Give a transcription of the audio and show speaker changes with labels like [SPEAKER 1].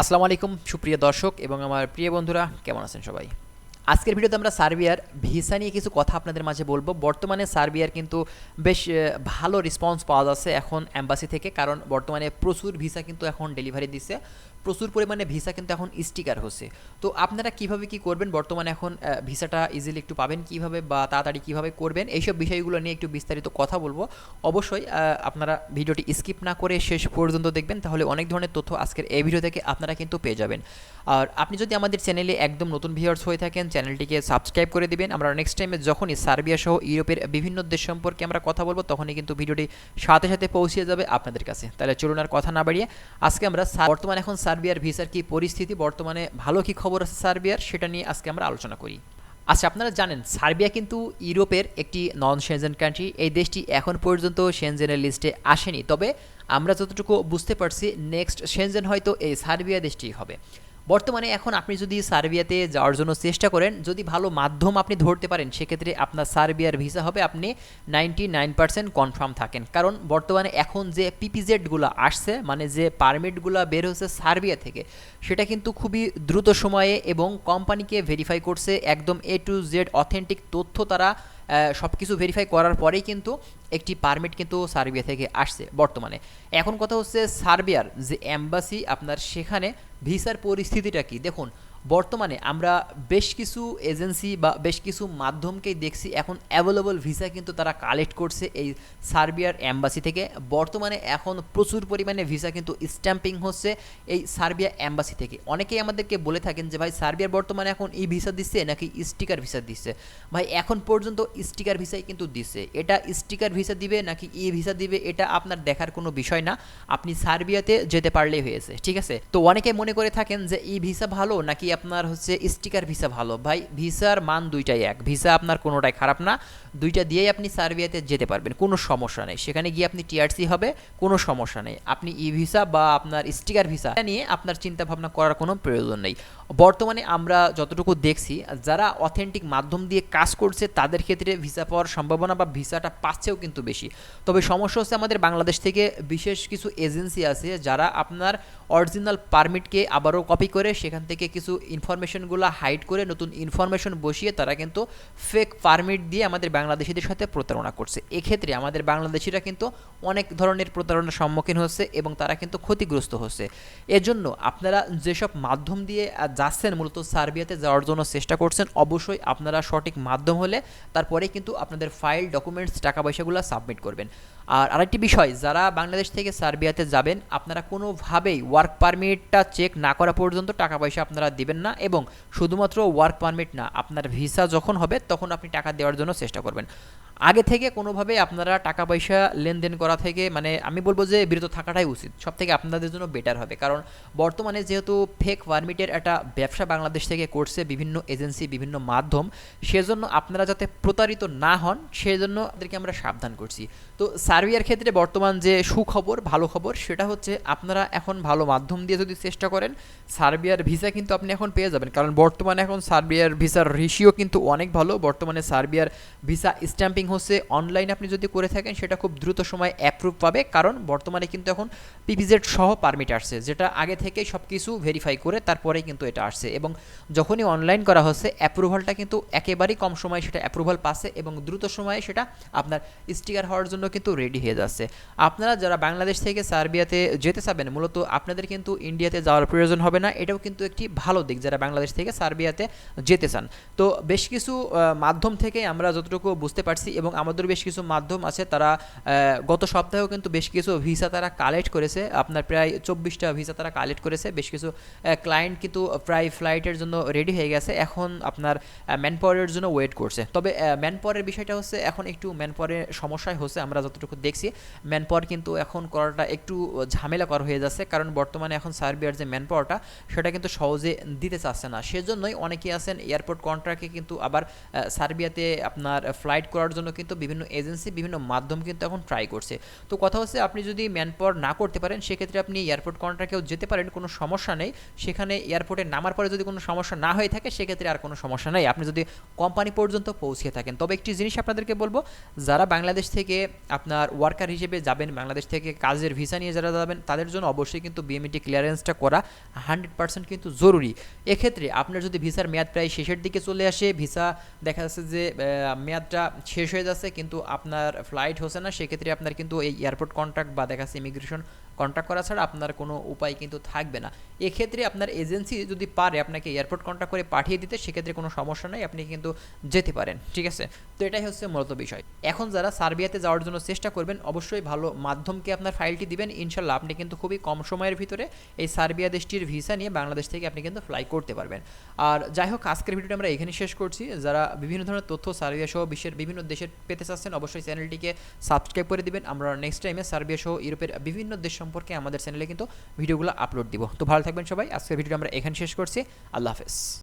[SPEAKER 1] আসসালামু আলাইকুম, সুপ্রিয় দর্শক এবং আমার প্রিয় বন্ধুরা, কেমন আছেন সবাই? আজকের ভিডিওতে আমরা সার্বিয়ার ভিসা নিয়ে কিছু কথা আপনাদের মাঝে বলব। বর্তমানে সার্বিয়ার কিন্তু বেশ ভালো রেসপন্স পাওয়া যাচ্ছে এখন অ্যাম্বাসি থেকে, কারণ বর্তমানে প্রচুর ভিসা কিন্তু এখন ডেলিভারি দিচ্ছে। প্রচুর পরিমাণে ভিসা কিন্তু এখন স্টিকার হচ্ছে। তো আপনারা কীভাবে কি করবেন? বর্তমানে এখন ভিসাটা ইজিলি একটু পাবেন কীভাবে বা তাড়াতাড়ি কীভাবে করবেন? এইসব বিষয়গুলো নিয়ে একটু বিস্তারিত কথা বলব। অবশ্যই আপনারা ভিডিওটি স্কিপ না করে শেষ পর্যন্ত দেখবেন, তাহলে অনেক ধরনের তথ্য আজকের এই ভিডিও থেকে আপনারা কিন্তু পেয়ে যাবেন। আর আপনি যদি আমাদের চ্যানেলে একদম নতুন ভিউয়ার্স হয়ে থাকেন, চ্যানেলটিকে সাবস্ক্রাইব করে দিবেন। আমরা নেক্সট টাইমে যখনই সার্বিয়া সহ ইউরোপের বিভিন্ন দেশ সম্পর্কে আমরা কথা বলব, তখনই কিন্তু ভিডিওটি সাথে সাথে পৌঁছে যাবে আপনাদের কাছে। তাহলে চলুন আর কথা না বাড়িয়ে, আজকে আমরা বর্তমানে এখন সার্বিয়ার ভিসার কি পরিস্থিতি? বর্তমানে ভালো কি খবর আছে সার্বিয়ার? সেটা নিয়ে আজকে আমরা আলোচনা করি। আচ্ছা আপনারা জানেন, সার্বিয়া কিন্তু ইউরোপের একটি নন সেনজেন কান্ট্রি এই দেশটি এখন পর্যন্ত সেনজেনের লিস্টে আসেনি। তবে আমরা যতটুকু বুঝতে পারছি নেক্সট সেনজেন হয়তো এই সার্বিয়া দেশটি হবে। বর্তমানে এখন আপনি যদি সার্বিয়াতে যাওয়ার জন্য চেষ্টা করেন, যদি ভালো মাধ্যম আপনি ধরতে পারেন, সেক্ষেত্রে আপনার সার্বিয়ার ভিসা হবে আপনি নাইনটি নাইন পার্সেন্ট কনফার্ম থাকেন। কারণ বর্তমানে এখন যে পিপিজেডগুলো আসছে মানে যে পারমিটগুলো বের হচ্ছে সার্বিয়া থেকে, সেটা কিন্তু খুবই দ্রুত সময়ে এবং কোম্পানিকে ভেরিফাই করছে একদম এ টু জেড অথেন্টিক তথ্য তারা সব কিছু ভেরিফাই করার পরেই কিন্তু একটি পারমিট কিন্তু সার্বিয়া থেকে আসছে বর্তমানে। এখন কথা হচ্ছে সার্বিয়ার যে অ্যাম্বাসি আপনার সেখানে ভিসার পরিস্থিতিটা কি? দেখুন বর্তমানে আমরা বেশ কিছু এজেন্সি বা বেশ কিছু মাধ্যমকেই দেখছি, এখন অ্যাভেলেবল ভিসা কিন্তু তারা কালেক্ট করছে এই সার্বিয়ার অ্যাম্বাসি থেকে। বর্তমানে এখন প্রচুর পরিমাণে ভিসা কিন্তু স্ট্যাম্পিং হচ্ছে এই সার্বিয়া অ্যাম্বাসি থেকে। অনেকেই আমাদেরকে বলে থাকেন যে, ভাই, সার্বিয়ার বর্তমানে এখন ই ভিসা দিচ্ছে নাকি স্টিকার ভিসা দিচ্ছে? ভাই, এখন পর্যন্ত স্টিকার ভিসাই কিন্তু দিচ্ছে। এটা স্টিকার ভিসা দিবে নাকি ই ভিসা দিবে, এটা আপনার দেখার কোনো বিষয় না। আপনি সার্বিয়াতে যেতে পারলেই হয়েছে, ঠিক আছে? তো অনেকে মনে করে থাকেন যে, ই ভিসা ভালো নাকি আপনার হচ্ছে স্টিকার ভিসা ভালো। ভাই ভিসার মান দুইটাই এক। ভিসা আপনার কোনোটাই খারাপ না। দুইটা দিয়েই আপনি সার্বিয়াতে যেতে পারবেন, কোনো সমস্যা নেই। সেখানে গিয়ে আপনি টিআরসি হবে, কোনো সমস্যা নেই। আপনি ই ভিসা বা আপনার স্টিকার ভিসা নিয়ে আপনার চিন্তা ভাবনা করার কোনো প্রয়োজন নেই। বর্তমানে আমরা যতটুকু দেখছি, যারা অথেন্টিক মাধ্যম দিয়ে কাজ করছে, তাদের ক্ষেত্রে ভিসা পাওয়ার সম্ভাবনা বা ভিসাটা পাচ্ছেও কিন্তু বেশি। তবে সমস্যা হচ্ছে আমাদের বাংলাদেশ থেকে বিশেষ কিছু এজেন্সি আছে, যারা আপনার অরিজিনাল পারমিটকে আবারও কপি করে, সেখান থেকে কিছু ইনফরমেশনগুলো হাইড করে নতুন ইনফরমেশন বসিয়ে তারা কিন্তু ফেক পারমিট দিয়ে আমাদের বাংলাদেশিদের সাথে প্রতারণা করছে। এক্ষেত্রে আমাদের বাংলাদেশিরা কিন্তু অনেক ধরনের প্রতারণার সম্মুখীন হচ্ছে এবং তারা কিন্তু ক্ষতিগ্রস্ত হচ্ছে। এজন্য আপনারা যেসব মাধ্যম দিয়ে যাচ্ছেন মূলত সার্বিয়াতে যাওয়ার জন্য চেষ্টা করছেন, অবশ্যই আপনারা সঠিক মাধ্যম হলে তারপরে কিন্তু আপনাদের ফাইল ডকুমেন্টস টাকা পয়সাগুলো সাবমিট করবেন। আর আরেকটি বিষয়, যারা বাংলাদেশ থেকে সার্বিয়াতে যাবেন, আপনারা কোনোভাবেই ওয়ার্ক পারমিটটা চেক না করা পর্যন্ত টাকা পয়সা আপনারা দিবেন না এবং শুধুমাত্র ওয়ার্ক পারমিট না, আপনার ভিসা যখন হবে, তখন আপনি টাকা দেওয়ার জন্য চেষ্টা করবেন। আগে থেকে কোনোভাবে আপনারা টাকা পয়সা লেনদেন করা থেকে মানে আমি বলব যে বিরত থাকাটাই উচিত। সব থেকে আপনাদের জন্য বেটার হবে। কারণ বর্তমানে যেহেতু ফেক পারমিটের একটা ব্যবসা বাংলাদেশ থেকে করছে বিভিন্ন এজেন্সি বিভিন্ন মাধ্যম, সেজন্য আপনারা যাতে প্রতারিত না হন, সেজন্য আপনাদেরকে আমরা সাবধান করছি। তো সার্বিয়ার ক্ষেত্রে বর্তমান যে সুখবর, ভালো খবর, সেটা হচ্ছে আপনারা এখন ভালো মাধ্যম দিয়ে যদি চেষ্টা করেন সার্বিয়ার ভিসা কিন্তু আপনি এখন পেয়ে যাবেন। কারণ বর্তমানে এখন সার্বিয়ার ভিসার রেশিও কিন্তু অনেক ভালো। বর্তমানে সার্বিয়ার ভিসা স্ট্যাম্পিং হচ্ছে অনলাইন আপনি যদি করে থাকেন, সেটা খুব দ্রুত সময় অ্যাপ্রুভ পাবে। কারণ বর্তমানে কিন্তু এখন পিপিজেড সহ পারমিট আসছে, যেটা আগে থেকেই সব কিছু ভেরিফাই করে তারপরেই কিন্তু এটা আসছে। এবং যখনই অনলাইন করা হচ্ছে অ্যাপ্রুভালটা কিন্তু একেবারেই কম সময়ে সেটা অ্যাপ্রুভাল পাচ্ছে এবং দ্রুত সময়ে সেটা আপনার স্টিকার হওয়ার জন্য কিন্তু রেডি হয়ে যাচ্ছে। আপনারা যারা বাংলাদেশ থেকে সার্বিয়াতে যেতে চাবেন, মূলত আপনাদের কিন্তু ইন্ডিয়াতে যাওয়ার প্রয়োজন হবে না। এটাও কিন্তু একটি ভালো দিক, যারা বাংলাদেশ থেকে সার্বিয়াতে যেতে চান। তো বেশ কিছু মাধ্যম থেকে আমরা যতটুকু বুঝতে পারছি এবং আমাদের বেশ কিছু মাধ্যম আছে, তারা গত সপ্তাহেও কিন্তু বেশ কিছু ভিসা তারা কালেক্ট করেছে। আপনার প্রায় চব্বিশটা ভিসা তারা কালেক্ট করেছে। বেশ কিছু ক্লায়েন্ট কিন্তু প্রায় ফ্লাইটের জন্য রেডি হয়ে গেছে। এখন আপনার ম্যান পাওয়ারের জন্য ওয়েট করছে। তবে ম্যান পাওয়ারের বিষয়টা হচ্ছে, এখন একটু ম্যান পাওয়ারের সমস্যায় হচ্ছে, আমরা যতটুকু দেখছি। ম্যান পাওয়ার কিন্তু এখন করাটা একটু ঝামেলা করা হয়ে যাচ্ছে। কারণ বর্তমানে এখন সার্বিয়ার যে ম্যান পাওয়ারটা সেটা কিন্তু সহজে দিতে চাচ্ছে না। সেজন্যই অনেকেই আছেন এয়ারপোর্ট কন্ট্রাক্টে কিন্তু আবার সার্বিয়াতে আপনার ফ্লাইট করার জন্য জন্য কিন্তু বিভিন্ন এজেন্সি বিভিন্ন মাধ্যম কিন্তু এখন ট্রাই করছে। তো কথা হচ্ছে আপনি যদি ম্যান পাওয়ার না করতে পারেন, সেক্ষেত্রে আপনি এয়ারপোর্ট কন্ট্রাক্টেও যেতে পারেন, কোনো সমস্যা নেই। সেখানে এয়ারপোর্টে নামার পরে যদি কোনো সমস্যা না হয়ে থাকে, সেক্ষেত্রে আর কোনো সমস্যা নেই। আপনি যদি কোম্পানি পর্যন্ত পৌঁছে থাকেন। তবে একটি জিনিস আপনাদেরকে বলব, যারা বাংলাদেশ থেকে আপনার ওয়ার্কার হিসেবে যাবেন, বাংলাদেশ থেকে কাজের ভিসা নিয়ে যারা যাবেন, তাদের জন্য অবশ্যই কিন্তু বিএমইটি ক্লিয়ারেন্সটা করা হান্ড্রেড পার্সেন্ট কিন্তু জরুরি। এক্ষেত্রে আপনার যদি ভিসার মেয়াদ প্রায় শেষের দিকে চলে আসে ভিসা দেখা যাচ্ছে যে মেয়াদটা মেয়াদটা শেষ হয়ে যাচ্ছে, কিন্তু আপনার ফ্লাইট হচ্ছে না, সেক্ষেত্রে আপনার কিন্তু এই এয়ারপোর্ট কন্ট্রাক্ট বা দেখা যাচ্ছে ইমিগ্রেশন কন্ট্যাক্ট করা ছাড়া আপনার কোনো উপায় কিন্তু থাকবে না। এক্ষেত্রে আপনার এজেন্সি যদি পারে আপনাকে এয়ারপোর্ট কন্ট্যাক্ট করে পাঠিয়ে দিতে, সেক্ষেত্রে কোনো সমস্যা নেই, আপনি কিন্তু যেতে পারেন, ঠিক আছে? তো এটাই হচ্ছে মূলত বিষয়। এখন যারা সার্বিয়াতে যাওয়ার জন্য চেষ্টা করবেন, অবশ্যই ভালো মাধ্যমকে আপনার ফাইলটি দিবেন। ইনশাল্লাহ আপনি কিন্তু খুবই কম সময়ের ভিতরে এই সার্বিয়া দেশটির ভিসা নিয়ে বাংলাদেশ থেকে আপনি কিন্তু ফ্লাই করতে পারবেন। আর যাই হোক, আজকের ভিডিওটা আমরা এখানে শেষ করছি। যারা বিভিন্ন ধরনের তথ্য সার্বিয়া সহ বিশ্বের বিভিন্ন দেশের পেতে চাচ্ছেন, অবশ্যই চ্যানেলটিকে সাবস্ক্রাইব করে দিবেন। আমরা নেক্সট টাইমে সার্বিয়া সহ ইউরোপের বিভিন্ন দেশ সম্পর্কে আমাদের চ্যানেলে কিন্তু ভিডিওগুলো আপলোড দিব। তো ভালো থাকবেন সবাই। আজকের ভিডিওটা আমরা এখানে শেষ করছি। আল্লাহ হাফেজ।